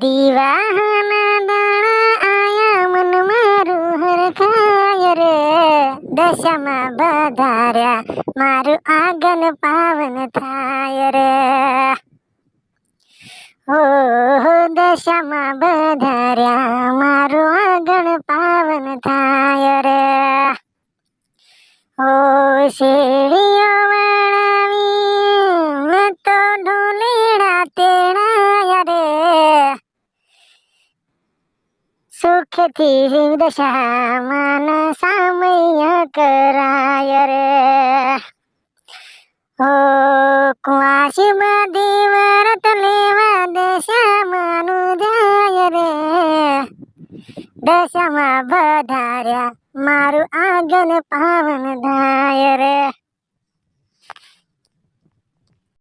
દીવાના દાણા આયા મન મારું હરખાય રે. દશામાં બધાર્યા મારું આગન પાવન થાય રે. હો દશામાં બધાર્યા મારું આગણ પાવન થાય રે. ઓ શેરીઓ વળાવી તો ઢોલેડા તેડાયા રે સુખથી દશામાન સામય કરાય રે ઓ કુવાસી દેવરત વરત લેવા દશામાનું જાય રે દશામાં વધાર્યા મારું આગન પાવન થાય રે